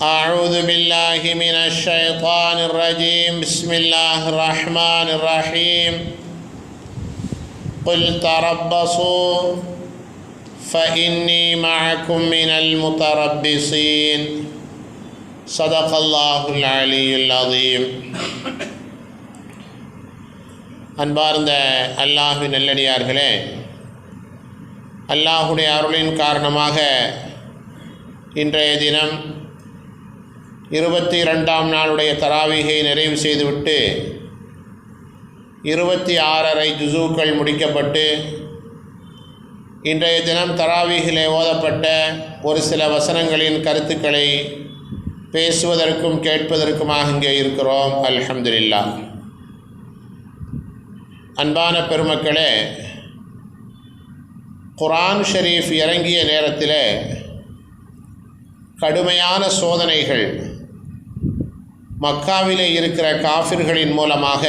أعوذ بالله من الشيطان الرجيم بسم الله الرحمن الرحيم قل تربصوا فإني معكم من المتربصين صدق الله العلي العظيم அன்பார்ந்த அல்லாஹுவின் நல்லடியார்களே அல்லாஹுடைய அருளின் காரணமாக இன்றைய தினம் இருபத்தி இரண்டாம் நாளுடைய தராவிகை நிறைவு செய்துவிட்டு இருபத்தி ஆறரை ஜுசூக்கள் முடிக்கப்பட்டு இன்றைய தினம் தராவிகிலே ஓதப்பட்ட ஒரு சில வசனங்களின் கருத்துக்களை பேசுவதற்கும் கேட்பதற்குமாக இங்கே இருக்கிறோம். அல்ஹம்துலில்லா. அன்பான பெருமக்களே குரான் ஷரீஃப் இறங்கிய நேரத்தில் கடுமையான சோதனைகள் மக்காவிலே இருக்கிற காஃபிர்களின் மூலமாக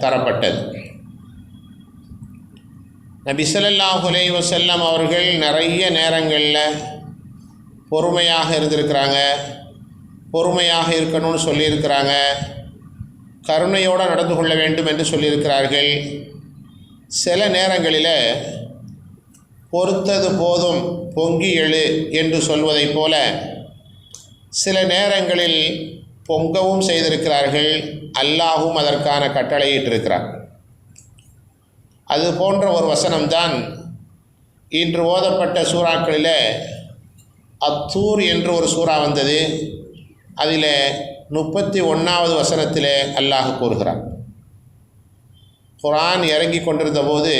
தரப்பட்டது. நபி ஸல்லல்லாஹு அலைஹி அவர்கள் நிறைய நேரங்களில் பொறுமையாக இருந்திருக்கிறாங்க பொறுமையாக இருக்கணும்னு சொல்லியிருக்கிறாங்க கருணையோடு நடந்து கொள்ள வேண்டும் என்று சொல்லியிருக்கிறார்கள். சில நேரங்களில் பொறுத்தது போதும் பொங்கி எழு என்று சொல்வதைப் போல சில நேரங்களில் பொங்கவும் செய்திருக்கிறார்கள். அல்லாஹும் அதற்கான கட்டளையிட்டிருக்கிறார். அது போன்ற ஒரு வசனம்தான் இன்று ஓதப்பட்ட சூறாக்களில் அத்தூர் என்று ஒரு சூறா வந்தது. அதில் முப்பத்தி ஒன்றாவது வசனத்தில் அல்லாஹ் கூறுகிறார் குரான் இறங்கி கொண்டிருந்த போது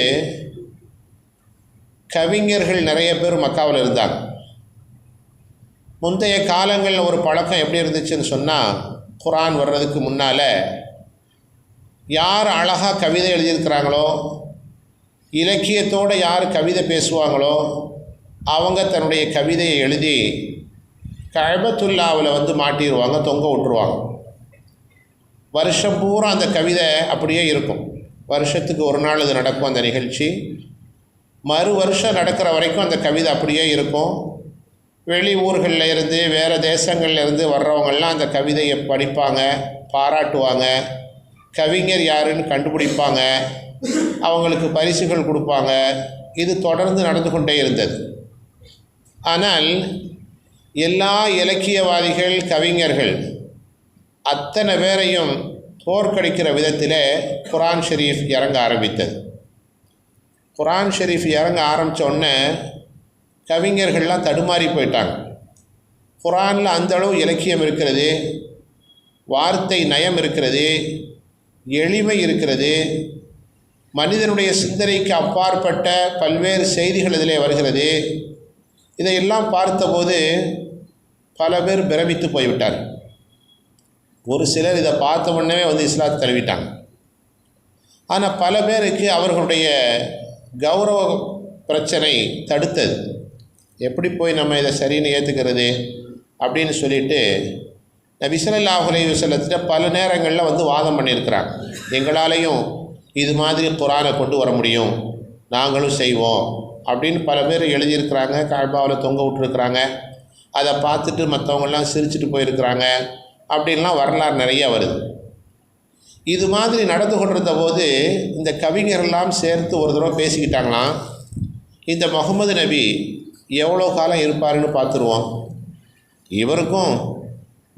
கவிஞர்கள் நிறைய பேர் மக்காவில் இருந்தாங்க. முந்தைய காலங்களில் ஒரு பழக்கம் எப்படி இருந்துச்சுன்னு சொன்னால் குரான் வர்றதுக்கு முன்னால் யார் அழகாக கவிதை எழுதியிருக்கிறாங்களோ இலக்கியத்தோடு யார் கவிதை பேசுவாங்களோ அவங்க தன்னுடைய கவிதையை எழுதி கழபத்துல்லாவில் வந்து மாட்டிடுவாங்க தொங்க விட்டுருவாங்க. வருஷம் பூரா அந்த கவிதை அப்படியே இருக்கும். வருஷத்துக்கு ஒரு நாள் இது நடக்கும் அந்த நிகழ்ச்சி. மறு வருஷம் நடக்கிற வரைக்கும் அந்த கவிதை அப்படியே இருக்கும். வெளி ஊர்களில் இருந்து வேறு தேசங்களில் இருந்து வர்றவங்கெல்லாம் அந்த கவிதையை படிப்பாங்க பாராட்டுவாங்க. கவிஞர் யாருன்னு கண்டுபிடிப்பாங்க. அவங்களுக்கு பரிசுகள் கொடுப்பாங்க. இது தொடர்ந்து நடந்து கொண்டே இருந்தது. ஆனால் எல்லா இலக்கியவாதிகள் கவிஞர்கள் அத்தனை பேரையும் தோற்கடிக்கிற விதத்தில் குரான் ஷெரீஃப் இறங்க ஆரம்பித்தது. குரான் ஷெரீஃப் இறங்க ஆரம்பித்த உடனே கவிஞர்கள்லாம் தடுமாறி போயிட்டாங்க. குரானில் அந்தளவு இலக்கியம் இருக்கிறது வார்த்தை நயம் இருக்கிறது எளிமை இருக்கிறது மனிதனுடைய சிந்தனைக்கு அப்பாற்பட்ட பல்வேறு செய்திகள் இதிலே வருகிறது. இதையெல்லாம் பார்த்தபோது பல பேர் பிரமித்து போய்விட்டார் ஒரு சிலர் இதை பார்த்த உடனே வந்து இஸ்லாத்தை தழுவிட்டாங்க. ஆனால் பல பேருக்கு அவர்களுடைய கௌரவ பிரச்சனை தடுத்தது. எப்படி போய் நம்ம இதை சரின்னு ஏற்றுக்கிறது அப்படின்னு சொல்லிட்டு நபிசல்லாஹ் அலைஹி வஸல்லத்திட்ட பல நேரங்களில் வந்து வாதம் பண்ணியிருக்கிறாங்க. எங்களாலையும் இது மாதிரி குரானை கொண்டு வர முடியும். நாங்களும் செய்வோம் அப்படின்னு பல பேர் எழுதியிருக்கிறாங்க. கால்பாவில் தொங்க விட்டுருக்குறாங்க. அதை பார்த்துட்டு மற்றவங்கெல்லாம் சிரிச்சுட்டு போயிருக்கிறாங்க. அப்படின்லாம் வரலாறு நிறைய வருது. இது மாதிரி நடந்து கொண்டிருந்த போது இந்த கவிஞரெல்லாம் சேர்த்து ஒரு தடவை பேசிக்கிட்டாங்களாம். இந்த முகமது நபி எவ்வளோ காலம் இருப்பாருன்னு பார்த்துருவோம். இவருக்கும்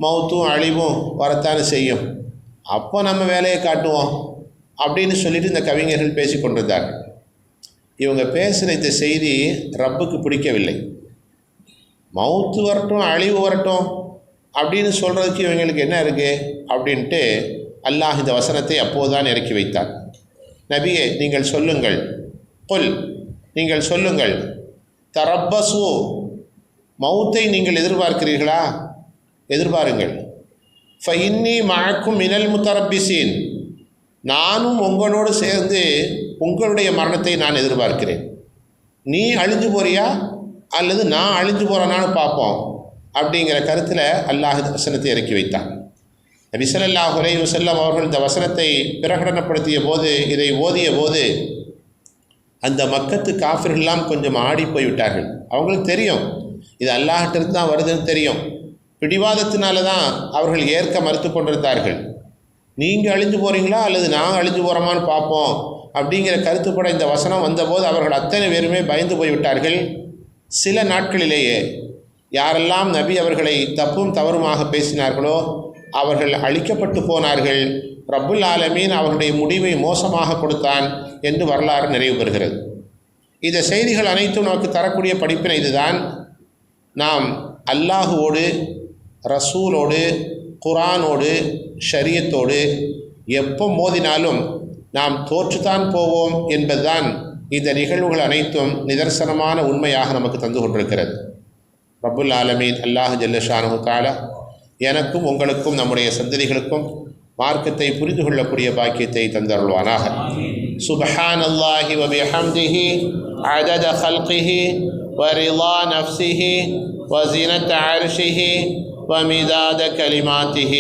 மௌத்தும் அழிவும் வரத்தானே செய்யும். அப்போ நம்ம வேலையை காட்டுவோம் அப்படின்னு சொல்லிட்டு இந்த கவிஞர்கள் பேசி கொண்டிருந்தார்கள் இவங்க பேசுகிற இந்த செய்தி ரப்புக்கு பிடிக்கவில்லை. மவுத்து வரட்டும் அழிவு வரட்டும் அப்படின்னு சொல்கிறதுக்கு இவங்களுக்கு என்ன இருக்குது அப்படின்ட்டு அல்லாஹ் இந்த வசனத்தை அப்போதுதான் இறக்கி வைத்தார். நபியே நீங்கள் சொல்லுங்கள். கொல் நீங்கள் சொல்லுங்கள். தரப்பசு மௌத்தை நீங்கள் எதிர்பார்க்கிறீர்களா? எதிர்பாருங்கள். ஃபைன்னி மழக்கும் மினல் முத்தரப்பிசீன். நானும் உங்களோடு சேர்ந்து உங்களுடைய மரணத்தை நான் எதிர்பார்க்கிறேன். நீ அழிஞ்சு போறியா? அல்லது நான் அழிஞ்சு போகிறனான்னு பார்ப்போம் அப்படிங்கிற கருத்தில் அல்லாஹ் இந்த வசனத்தை இறக்கி வைத்தான். நபி ஸல்லல்லாஹு அலைஹி அவர்கள் இந்த வசனத்தை பிரகடனப்படுத்திய போது இதை ஓதிய போது அந்த மக்கத்து காஃபிர்கள்லாம் கொஞ்சம் ஆடி போய்விட்டார்கள். அவங்களுக்கு தெரியும். இது அல்லாஹிட்டிருந்து தான் வருதுன்னு தெரியும். பிடிவாதத்தினால தான் அவர்கள் ஏற்க மறுத்து கொண்டிருந்தார்கள். நீங்கள் அழிஞ்சு போகிறீங்களா அல்லது நாங்கள் அழிஞ்சு போகிறோமான்னு பார்ப்போம். அப்படிங்கிற கருத்துப்பட இந்த வசனம் வந்தபோது அவர்கள் அத்தனை பேருமே பயந்து போய்விட்டார்கள். சில நாட்களிலேயே யாரெல்லாம் நபி அவர்களை தப்பும் தவறுமாக பேசினார்களோ அவர்கள் அழிக்கப்பட்டு போனார்கள். ரப்புல் ஆலமீன் அவர்களுடைய முடிவை மோசமாக கொடுத்தான் என்று வரலாறு நிறைவு பெறுகிறது. இந்த செய்திகள் அனைத்தும் நமக்கு தரக்கூடிய படிப்பினை இதுதான். நாம் அல்லாஹுவோடு ரசூலோடு குரானோடு ஷரியத்தோடு எப்போ மோதினாலும் நாம் தோற்றுத்தான் போவோம் என்பதுதான் இந்த நிகழ்வுகள் அனைத்தும் நிதர்சனமான உண்மையாக நமக்கு தந்து கொண்டிருக்கிறது. ரபுல் ஆலமீன் அல்லாஹு ஜல்லஷானு தாலா எனக்கும் உங்களுக்கும் நம்முடைய சந்ததிகளுக்கும் மார்க்கத்தை புரிந்து கொள்ளக்கூடிய பாக்கியத்தை தந்தருள்வானாக சுபஹான் அல்லாஹி வபிஹம்திஹி عدد خلقه ورضا نفسه وزنة عرشه ومداد كلماته